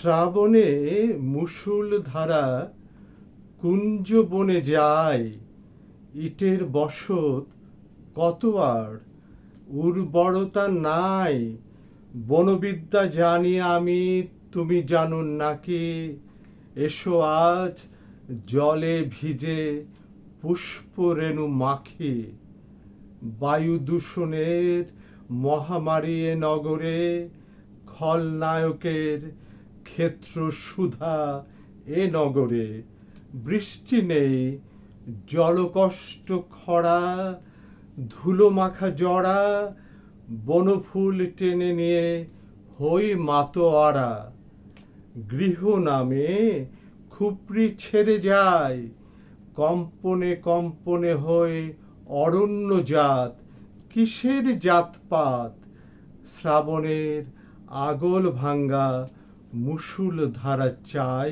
শ্রাবণে মুসুল ধারা কুঞ্জ বনে যায়, ইটের বসত কত আর উর্বরতা নাই, বনবিদ্যা জানি আমি, তুমি জানো নাকি, এসো আজ জলে ভিজে পুষ্পরেণু মাখি, বায়ু দূষণের মহামারী নগরে খলনায়কের ক্ষেত্র সুধা এ নগরে, বৃষ্টি নেই, জলকষ্ট খরা ধুলো মাখা জড়া বনফুল টেনে নিয়ে হই মাতোয়ারা। গৃহ নামে খুপড়ি ছেড়ে যায় কম্পনে কম্পনে হয়ে অরণ্য জাত, কিসের জাতপাত? শ্রাবণের আগল ভাঙ্গা মুসুল ধারা চাই